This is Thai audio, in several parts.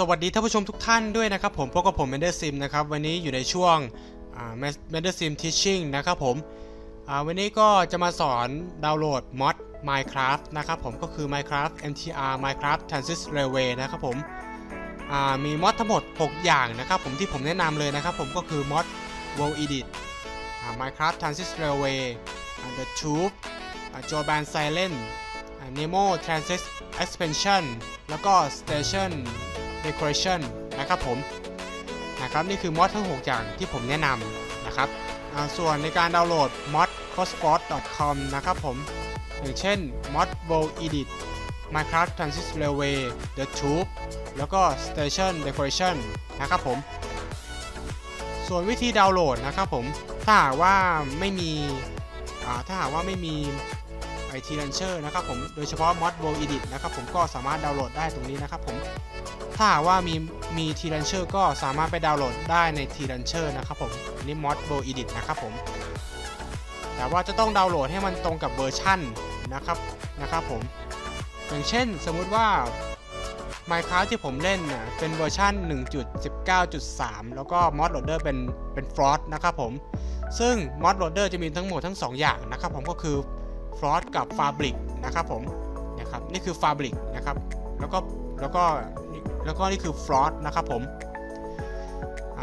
สวัสดีท่านผู้ชมทุกท่านด้วยนะครับผมพบกับผม Mender Sim นะครับวันนี้อยู่ในช่วงอ่า Mender Sim Teaching นะครับผมวันนี้ก็จะมาสอนดาวน์โหลดมอด Minecraft นะครับผมก็คือ Minecraft MTR Minecraft Transit Railway นะครับผมมีมอดทั้งหมด 6 อย่างนะครับผมที่ผมแนะนำเลยนะครับผมก็คือมอด World Edit Minecraft Transit Railway The Tube อ่า Joban Silent Nemo Transit Expansion แล้วก็ Station Decoration นะครับผมนะครับนี่คือมอดทั้ง 6 อย่างที่ผมแนะนำนะครับส่วนในการดาวน์โหลดมอด cossport.com นะครับผมอย่างเช่น mod world edit minecraft transit railway the tube แล้วก็ station decoration นะครับผม ส่วนวิธีดาวน์โหลดนะครับผม ถ้าหากว่าไม่มีถ้าหากว่าไม่มี ไอที launcher นะครับผม โดยเฉพาะ mod world edit นะครับผมก็สามารถดาวน์โหลดได้ตรงนี้นะครับผม ถ้าหากว่ามีมี T Launcher ก็สามารถไปดาวน์โหลดได้ใน T Launcher นะครับผมนี่ mod world edit นะครับผม แต่ว่าจะต้องดาวน์โหลดให้มันตรงกับเวอร์ชั่นนะครับนะครับผม อย่างเช่นสมมุติว่า Minecraft ที่ผมเล่นน่ะเป็นเวอร์ชัน1.19.3 แล้วก็ mod loader เป็นเป็น Frost นะครับผมซึ่ง mod loader จะมีทั้งหมดทั้ง 2 อย่างนะครับผมก็คือ Frost กับ Fabric นะครับผมนะครับนี่คือ Fabric นะครับแล้วก็แล้วก็แล้วก็นี่คือ Frost นะครับผม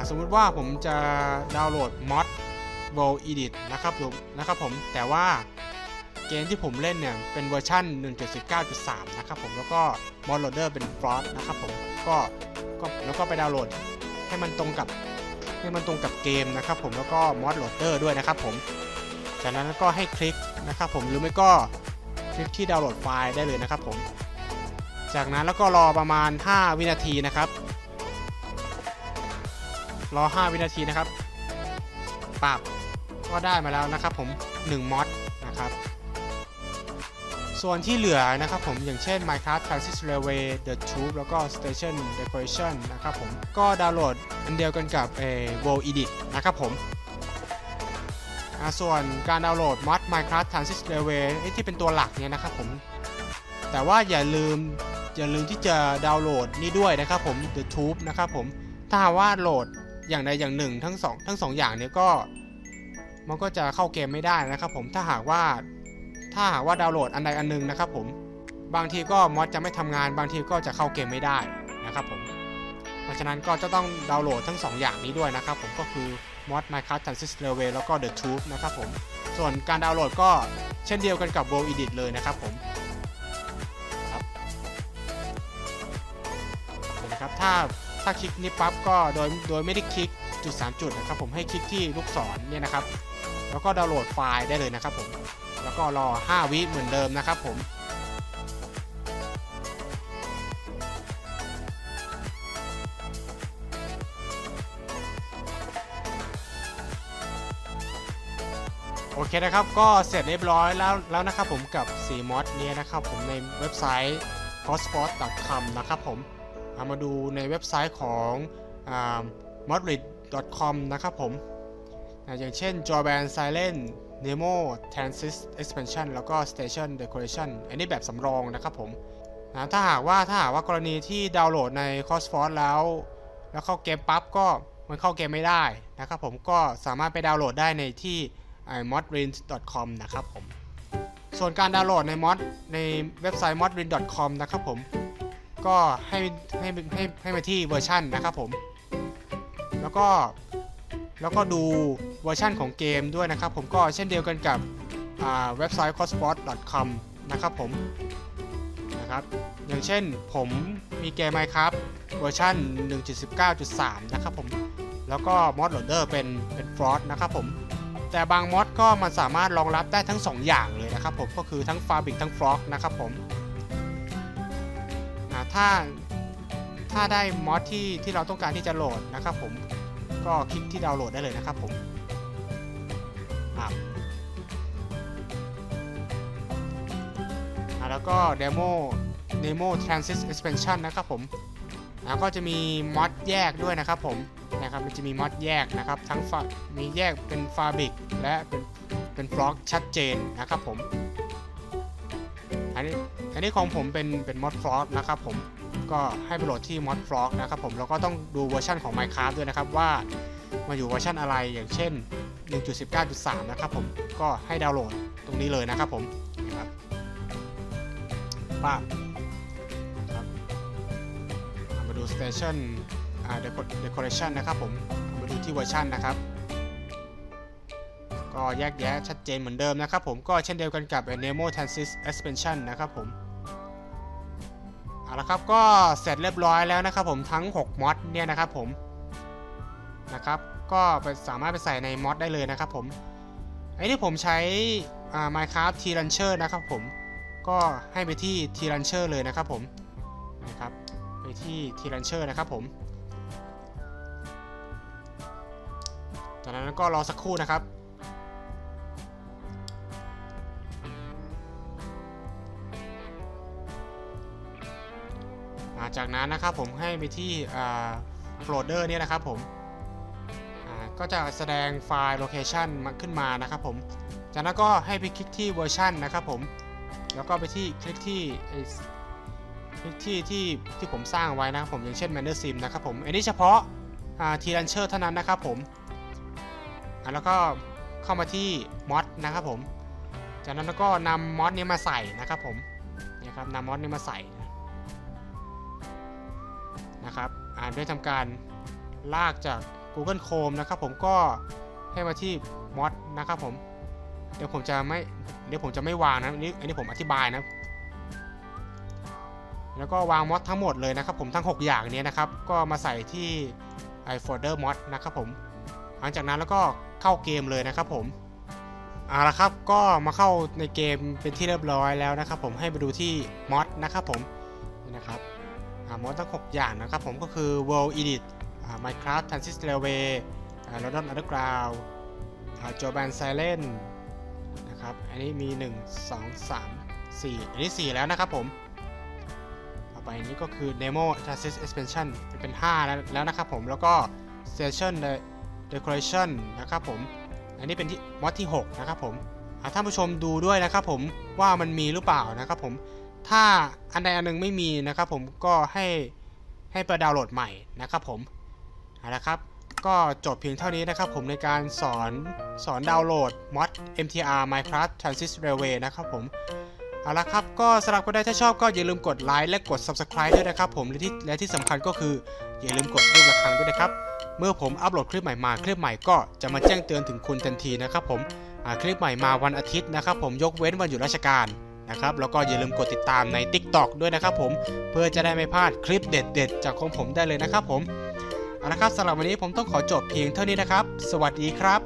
สมมุติว่าผมจะดาวน์โหลด mod World Edit นะครับผมนะครับผมแต่ว่าเกมที่ผมเล่นเนี่ยเป็นเวอร์ชัน1.19.3 นะครับผมแล้วก็ mod loader เป็น Frost นะครับผมก็ก็แล้วก็ไปดาวน์โหลดให้มันตรงกับให้มันตรงกับเกมนะครับผมแล้วก็ mod loader ด้วยนะครับผมจากนั้นก็ให้คลิก นะครับผมหรือไม่ก็คลิกที่ดาวน์โหลดไฟล์ได้เลยนะครับผม จากนั้นแล้วก็รอประมาณ 5 วินาทีนะครับ รอ 5 วินาทีนะครับปรับก็ได้มาแล้วนะครับผม1มอดนะครับ ส่วนที่เหลือนะครับผมอย่างเช่น Minecraft Transit Railway The Tube แล้วก็ Station Decoration นะครับผมก็ดาวน์โหลดอันเดียวกันกับเอ World Edit นะครับผม ส่วนการดาวน์โหลดมอด Minecraft Transit Railway ที่เป็นตัวหลักเนี่ยนะครับผม แต่ว่าอย่าลืมอย่าลืมที่จะดาวน์โหลดนี่ด้วยนะครับผม The Tube นะครับผม ถ้าหากว่าโหลดอย่างใดอย่างหนึ่งทั้งสองทั้งสองอย่างเนี้ยก็มันก็จะเข้าเกมไม่ได้นะครับผม ถ้าหากว่าถ้าหากว่าดาวน์โหลดอันใดอันหนึงนะครับผม บางทีก็มอดจะไม่ทำงาน บางทีก็จะเข้าเกมไม่ได้นะครับผม เพราะฉะนั้นก็จะต้องดาวน์โหลดทั้งสองอย่างนี้ด้วยนะครับผมก็คือ มอด Minecraft Transit Railway แล้วก็ The Tube นะครับผม ส่วนการดาวน์โหลดก็เช่นเดียวกันกับ World Edit เลยนะครับผมนะครับถ้าถ้าคลิกนี้ปั๊บก็โดยโดยไม่ได้คลิกจุด 3 จุดนะครับผมให้คลิกที่ลูกศรเนี่ยนะครับ แล้วก็ดาวน์โหลดไฟล์ได้เลยนะครับผมแล้วก็รอ 5 วิเหมือนเดิมนะครับผม โอเคนะครับก็เสร็จเรียบร้อยแล้วแล้วนะครับผมกับ4มอดนี้นะครับผมในเว็บไซต์ c o s p o r t c o m นะครับผมเอามาดูในเว็บไซต์ของ modrid.com นะครับผมอ่าอย่างเช่น Jorban Silent Nemo transist Expansion แล้วก็ Station Decoration อันนี้แบบสำรองนะครับผมอ่าถ้าหากว่าถ้าหากว่ากรณีที่ดาวน์โหลดใน c o s p o r t แล้ว แล้วเข้าเกมปั๊บก็มันเข้าเกมไม่ได้นะครับผมก็สามารถไปดาวน์โหลดได้ในที่ modrin.com นะครับผม ส่วนการดาวน์โหลดในมอดในเว็บไซต์ modrin.com นะครับผม ก็ให้ให้ให้ให้มาที่เวอร์ชันนะครับผม แล้วก็แล้วก็ดูเวอร์ชันของเกมด้วยนะครับผมก็เช่นเดียวกันกับเว็บไซต์ cossport.com นะครับผมนะครับอย่างเช่นผมมีเกม Minecraft เวอร์ชัน1.19.3 นะครับผม แล้วก็มอดโหลดเดอร์เป็นเป็น Frost นะครับผม แต่บางมอดก็มันสามารถรองรับได้ทั้ง 2 อย่างเลยนะครับผมก็คือทั้ง Fabric ทั้ง Frog นะครับผมถ้าถ้าได้มอดที่ที่เราต้องการที่จะโหลดนะครับผมก็คลิกที่ดาวน์โหลดได้เลยนะครับผมแล้วก็ Demo Demo Transit Expansion นะครับผม แล้วก็จะมีมอดแยกด้วยนะครับผมนะครับมันจะมีมอดแยกนะครับ ทั้งมีแยกเป็น Fabric และเป็นเป็นฟล็อกชัดเจนนะครับผมอันนี้อันนี้ของผมเป็นเป็นมอดฟลอสนะครับผมก็ให้ไปโหลดที่ mod frog นะครับผมแล้วก็ต้องดูเวอร์ชันของ Minecraft ด้วยนะครับว่ามาอยู่เวอร์ชันอะไรอย่างเช่น 1.19.3 นะครับผมก็ให้ดาวน์โหลดตรงนี้เลยนะครับผมนะครับป้าาดู station อ่า deco- decoration นะครับผมมาดูที่เวอร์ชันนะครับ ก็แยกแยะชัดเจนเหมือนเดิมนะครับผมก็เช่นเดียวกันกับ Nemo Transist Expansion นะครับผมเอาละครับก็เสร็จเรียบร้อยแล้วนะครับผมทั้ง 6มอดเนี่ยนะครับผมนะครับก็สามารถไปใส่ในมอดได้เลยนะครับผมไอ้ที่ผมใช้ Minecraft T Launcher นะครับผมก็ให้ไปที่ T Launcher เลยนะครับผมนะครับ ไปที่ T Launcher นะครับผม จากนั้นก็รอสักครู่นะครับาจากนั้นนะครับผมให้ไปที่โฟลเดอร์เนี่ยนะครับผมก็จะแสดงไฟล์โลเคชันมาขึ้นมานะครับผม จากนั้นก็ให้ไปคลิกที่เวอร์ชันนะครับผม แล้วก็ไปที่คลิกที่ ที่ที่ที่ผมสร้างไว้นะครับผมอย่างเช่น m a n n e r Sim นะครับผมอันนี้เฉพาะทีลันเชอร์เท่านั้นนะครับผมอ่าแล้วก็เข้ามาที่มอดนะครับผม จากนั้นก็นำมอดนี้มาใส่นะครับผมนี่ครับนำมอดนี้มาใส่นะครับอ่านด้วยทำการลากจาก Google Chrome นะครับผมก็ให้มาที่ mod นะครับผมเดี๋ยวผมจะไม่เดี๋ยวผมจะไม่วางนะอันนี้อันนี้ผมอธิบายนะ แล้วก็วางมอดทั้งหมดเลยนะครับผมทั้ง 6 อย่างนี้นะครับ ก็มาใส่ที่ไอโฟลเดอร์มอดนะครับผม หลังจากนั้นแล้วก็เข้าเกมเลยนะครับผมเอาละครับก็มาเข้าในเกมเป็นที่เรียบร้อยแล้วนะครับผมให้ไปดูที่มอดนะครับผมนี่นะครับอ่ามอดทั้ง 6 อย่างนะครับผมก็คือ World Edit อ Minecraft Transit Railway อ่า London Underground อ่า Joban Silent นะครับอันนี้มี 1 2 3 4 อันนี้ 4 แล้วนะครับผม ไปอันนี้ก็คือ Nemo Transist Expansion เป็น5แล้วแล้วนะครับผม แล้วก็ Station Decoration นะครับผม อันนี้เป็นที่มอดที่ 6 นะครับผมอ่าท่านผู้ชมดูด้วยนะครับผมว่ามันมีหรือเปล่านะครับผม ถ้าอันใดอันหนึงไม่มีนะครับผมก็ให้ให้ไปดาวน์โหลดใหม่นะครับผมเอาละครับ ก็จบเพียงเท่านี้นะครับผมในการสอนสอนดาวน์โหลดมอด MTR Minecraft Transist Railway นะครับผม เอาละครับ ก็สำหรับคนใดถ้าชอบก็อย่าลืมกดไลค์และกด Subscribe ด้วยนะครับผมและที่และที่สำคัญก็คืออย่าลืมกดรูประฆังด้วยนะครับ เมื่อผมอัปโหลดคลิปใหม่มาคลิปใหม่ก็จะมาแจ้งเตือนถึงคุณทันทีนะครับผมคลิปใหม่มาวันอาทิตย์นะครับผมยกเว้นวันหยุดราชการนะครับแล้วก็อย่าลืมกดติดตามใน TikTok ด้วยนะครับผมเพื่อจะได้ไม่พลาดคลิปเด็ด ๆ จากของผมได้เลยนะครับผมเอาละครับสำหรับวันนี้ผมต้องขอจบเพียงเท่านี้นะครับ สวัสดีครับ